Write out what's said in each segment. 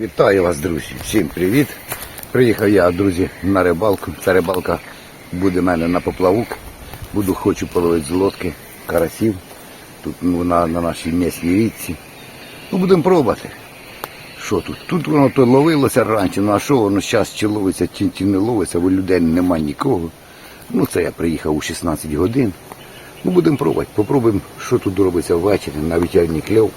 Вітаю вас, друзі! Всім привіт! Приїхав я, друзі, на рибалку. Ця рибалка буде в мене на поплавок. Буду хочу половити з лодки карасів. Тут ну, на, на нашій місній річці. Ну, будемо пробувати. Що тут? Тут воно то ловилося раніше, ну а що воно зараз чи ловиться, чи, чи не ловиться, бо людей нема нікого. Ну це я приїхав у 16 годин. Ну будемо пробувати. Попробуємо, що тут робиться ввечері, на вечірній кльов.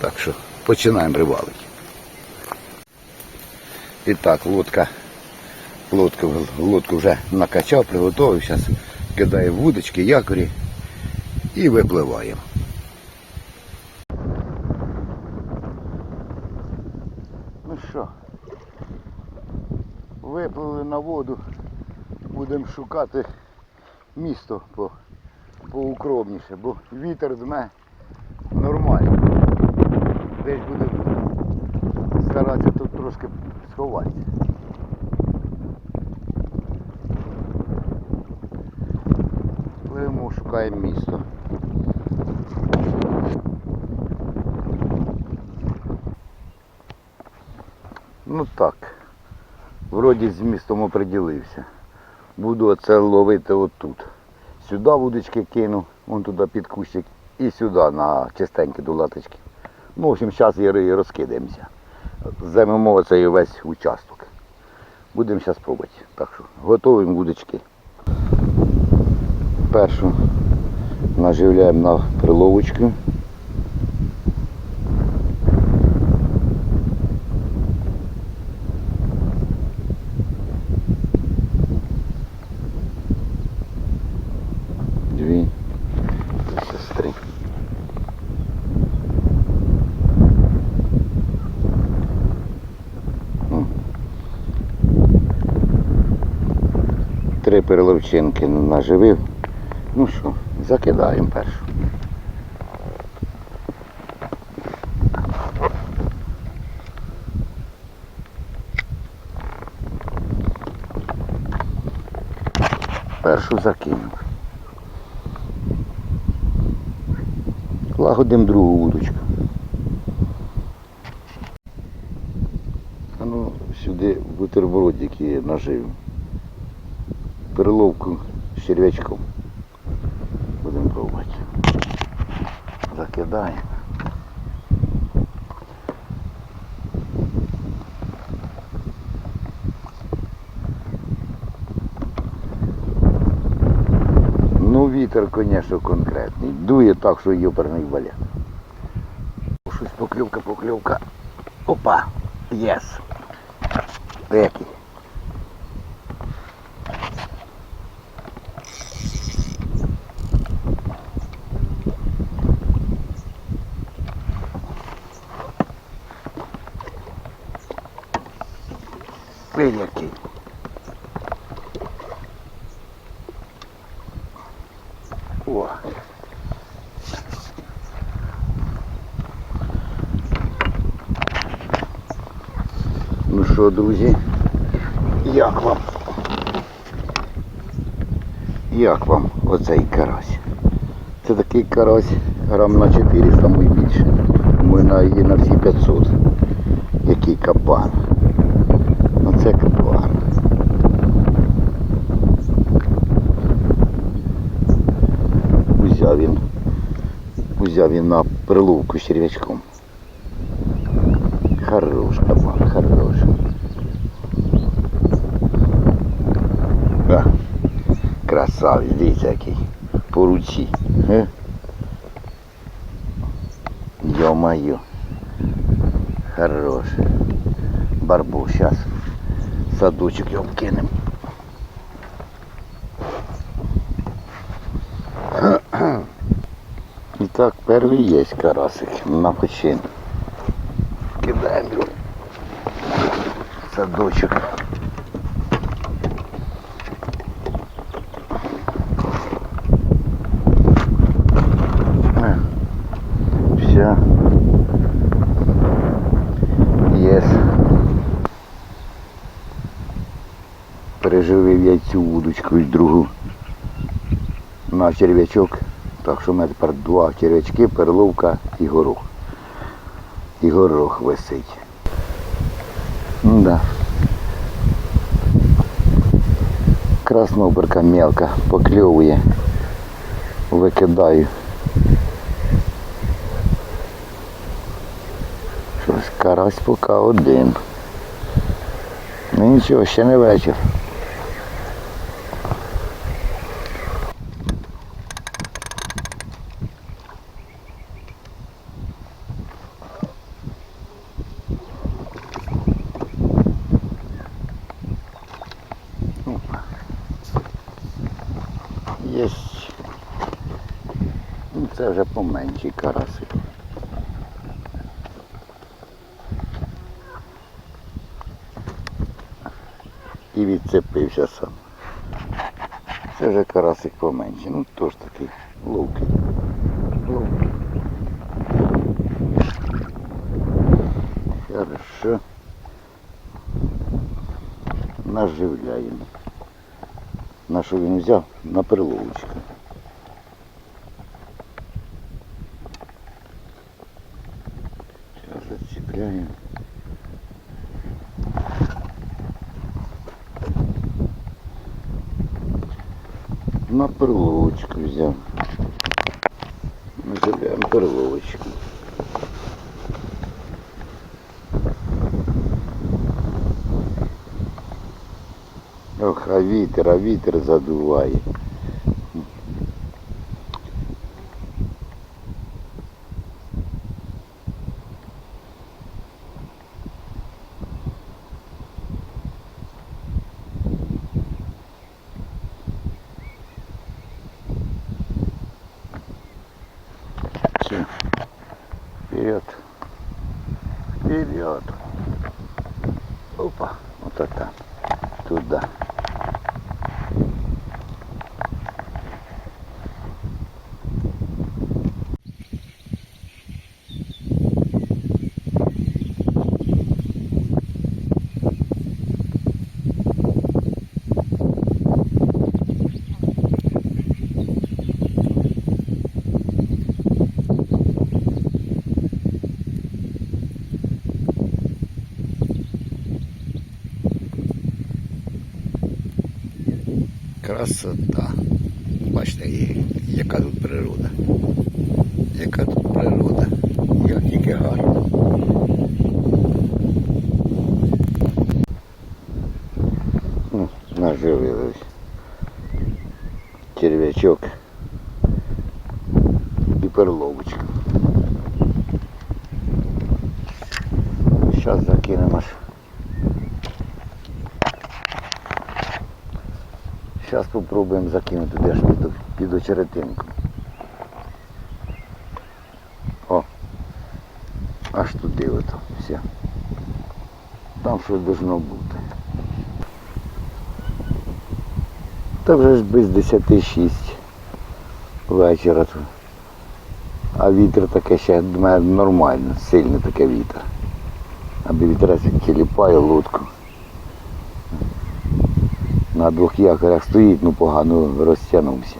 Так що починаємо рибалити. І так, лодка, лодку, лодку вже накачав, приготував, зараз кидає вудочки, якорі і випливаємо. Ну що, виплили на воду, будемо шукати місто по, поукромніше, бо вітер дме нормально. Десь будемо старатися тут трошки сховатися. Пливемо, шукаємо місто. Ну так. Вроді з містом оприділився. Буду оце ловити отут. Сюди вудочки кину, вон туди під кущик, і сюди на чистенькі до латочки. Ну, в общем, зараз і розкидаємося. Займемо цей весь участок. Будемо зараз пробувати. Так що готуємо вудочки. Першу наживляємо на приловочку. Переловчинки наживив. Ну що, закидаємо першу. Першу закинув. Лагодимо другу вудочку. А ну сюди бутербродики нажив. Перловку з черв'ячком. Будемо пробувати. Закидаємо. Ну, вітер, звісно, конкретний. Дує так, що йоперний валяк. Щось поклювка, поклювка. Опа! Єс! Який? Видь який. О. Ну що, друзі, як вам? Як вам оцей карась? Це такий карась грам на 400, мой більше. Ми на її на всі 500. Який кабан. Ну це кабан. Узяв він. Узяв він на приловку з черв'ячком. Хорош кабан, хорош. А, красавець, дивіться який. По руці. Е? Ё-моё. Хорош. Барбу, сейчас садочек його кинем. І так, перший є карасик на почин. Кидаємо його. Садочок. Е, Все. Єс. Переживив я цю вудочку на черв'ячок. Так що в мене тепер два черв'ячки, перловка і горох. І горох висить. Да. Красноберка мелка, покльовує. Викидаю. Щось карась поки один. Ну нічого, ще не вечір. Єсть. Ну, це вже поменший карасик. І відцепився сам. Це вже карасик поменший. Ну теж такий ловкий. Ловкий. Хорошо. Наживляємо. На що він взяв? На приловочку. Зараз зацепляємо. На перловочку взяв. Наживляємо перловочку. Ох, а вітер, а вітер задуває. Все. Вперед. Вперед. Опа. Вот это. Туда. Красота. Бачите, і- яка тут природа. Яка тут природа. Як тільки гарно. Ну, Наживились. Черв'ячок. І перловочка. Зараз закинемо. Зараз спробуємо закинути аж під, під очеретинку. О! Аж туди ото. Все. Там щось должно бути. Та вже ж без 10 вечора тут. А вітер таке ще нормально, сильний таке вітер. Аби вітерець тіліпає лодку. На двох якорях стоїть, ну погано розтягнувся.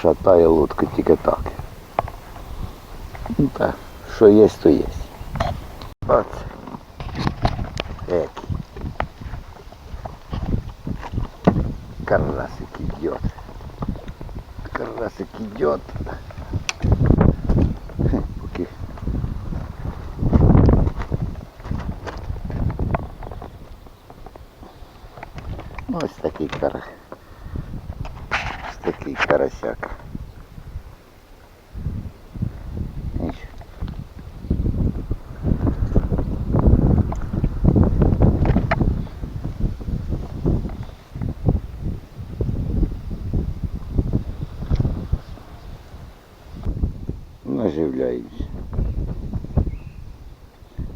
Шатає лодку тільки так. Ну так, що є, то є. От. Екий. Карасик идет. Карасик идет. Такий кар. Ось такий карасяк. Наживляюсь.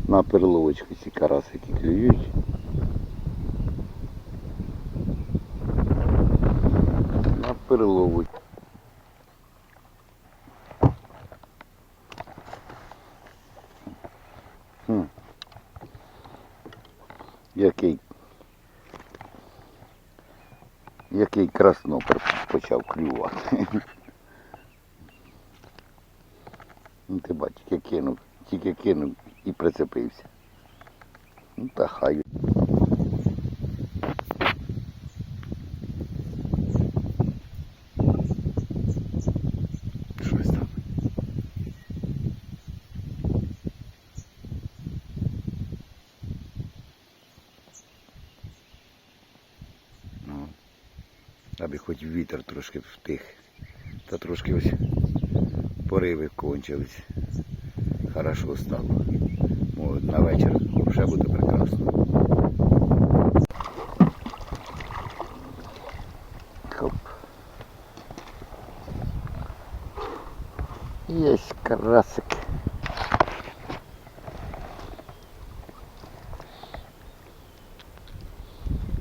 На перловочку ці карасики клюють. Хм. Який який краснопер почав клювати. Ну ти бачиш, тільки кинув, тільки кинув і прицепився. Ну та хай. Аби хоч вітер трошки втих. Та трошки ось пориви кончились. Хорошо стало. Може, на вечір вже буде прекрасно. Хоп. Есть карасик.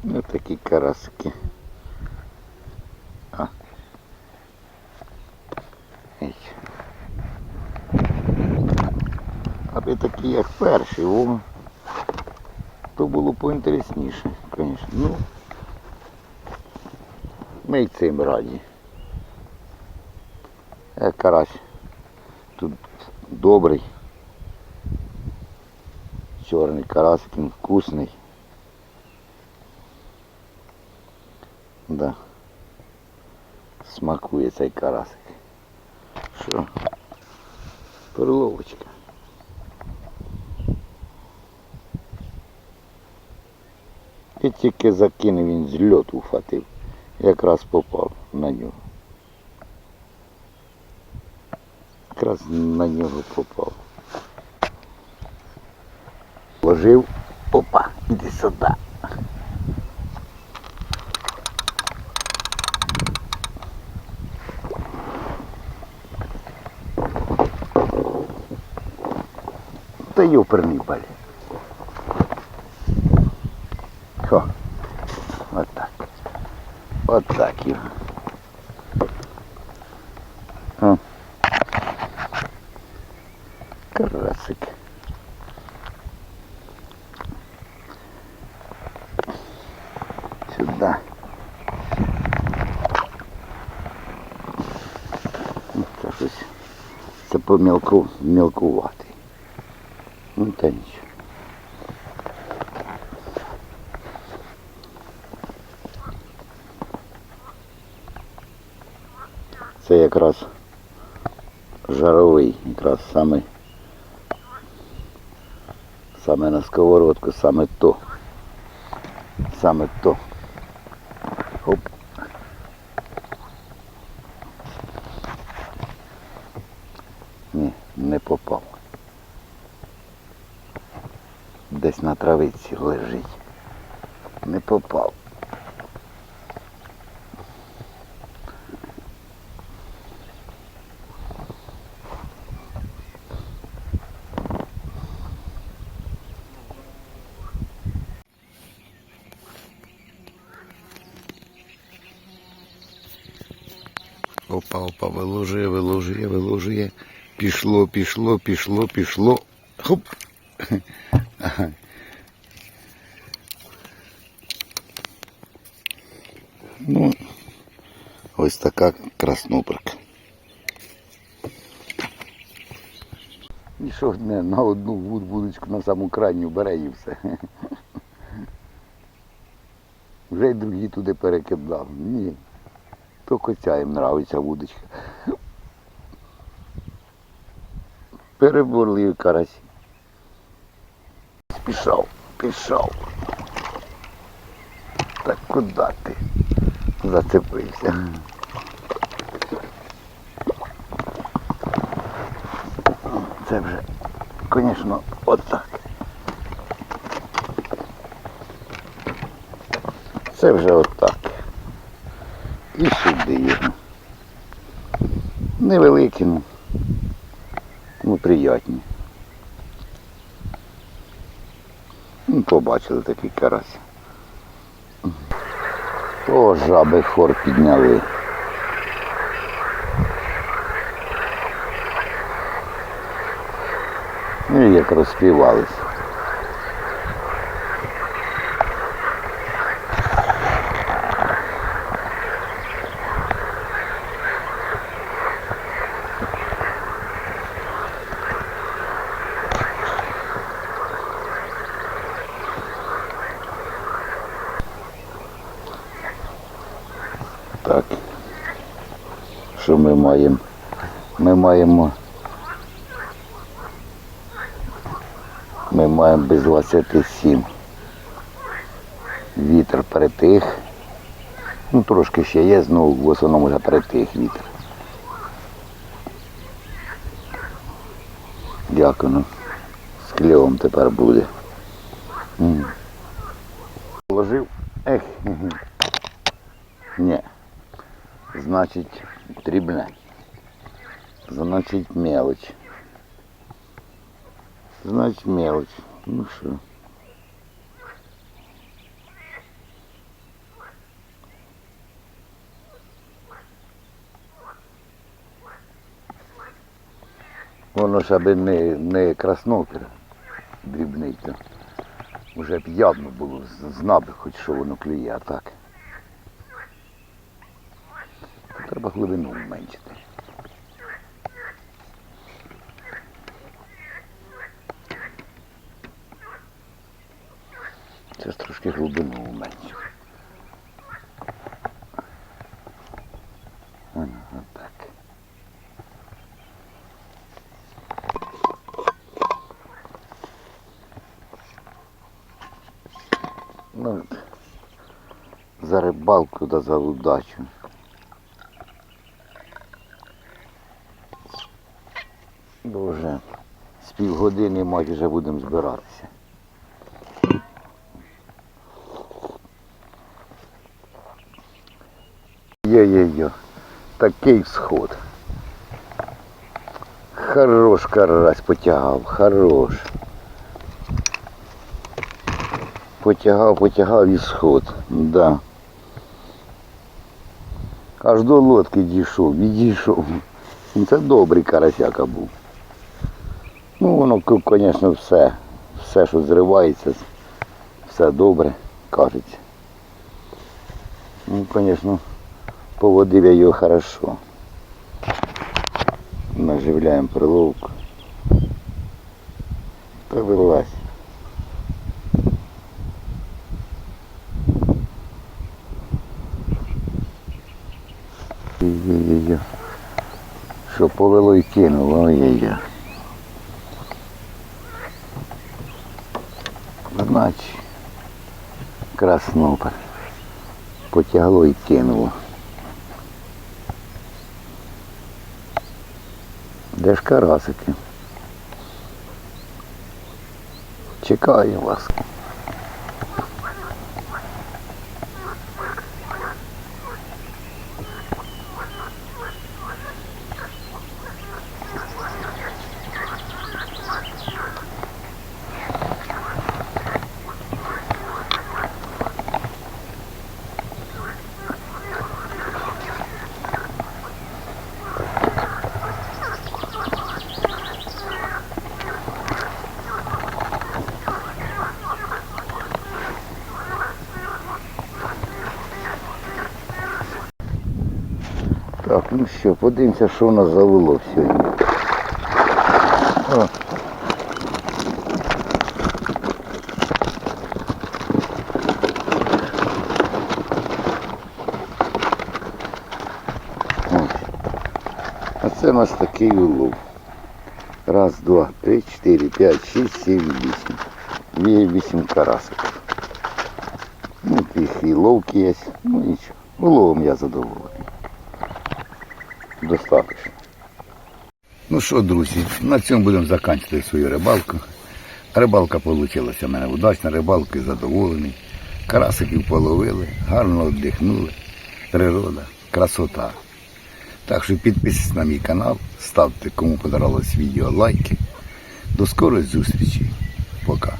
Ну такі карасики. Аби такі, як перші, о, то було поінтересніше, звісно. Ну, ми й цим раді. Е, карась тут добрий. Чорний карасик, він вкусний. Да. Смакує цей карасик. Що? Перловочка. І тільки закинув він з льоту вхватив. Якраз попав на нього. Якраз на нього попав. Ложив. Опа, іди сюди. Та ёперний баль. Хо. Вот так його. О. Карасик. Сюда. Ну, Це щось. Це помілку, мілкуватий. Ну та нічого. Якраз жаровий, якраз саме, саме на сковородку, саме то. Саме то. Оп. Ні, не попав. Десь на травиці лежить. Не попав. Опа, опа, виложує, виложує. Пішло, пішло, пішло, пішло. Хоп. Ну, ось така красноприка. І що не на одну вудочку на саму крайню бере і все. Вже й другі туди перекидав. Ні. Тільки ця їм нравиться вудочка. Переборливі карасі. Пішов, пішов. Так куди ти зацепився? Це вже, звісно, отак. Це вже отак. І сюди його. Невеликі, ну, приятні. Побачили такий карась. О, жаби хор підняли. Ну і як розпівались. що ми маємо? Ми маємо. Ми маємо без 27. Вітер перетих. Ну, трошки ще є, знову в основному вже перетих вітер. Дякую. ну. З кльовом тепер буде. Положив. Ех. Ні. Значить, дрібне. Значить, мелоч. Значить, мелоч. Ну що. Воно ж аби не, не краснопір дрібний, то вже б явно було, з- знав би хоч що воно клює, а так. Глибину зменшити. Це трошки глибину. Ага. Ну, за рибалку да за удачу. Бо вже з півгодини майже будемо збиратися. Йо-йо-йо, такий всход. Хорош карась потягав, хорош. Потягав, потягав і сход, да. Аж до лодки дійшов, відійшов. Це добрий карасяка був. Ну, воно, звісно, все, все, що зривається, все добре, кажеться. Ну, звісно, поводив я його хорошо. Наживляємо приловку. Та вилазь. Що повело і кинуло, ой-є-є. Значить, красно Потягло і кинуло. Де ж карасики? Чекаю вас. Так, що, подивимося, що у нас завело сьогодні. А це у нас такий улов. Раз, два, три, чотири, п'ять, шість, сім, вісім. Є вісім карасиків. Ну, їх і ловки є. Ну нічого. Уловом я задоволений. Достаточно. Ну що, друзі, на цьому будемо закінчувати свою рибалку. Рибалка вийшла в мене удачна, рибалки задоволений. Карасиків половили, гарно віддихнули. Природа, красота. Так що підписуйтесь на мій канал, ставте, кому подобалось відео лайки. До скорої зустрічі. Пока.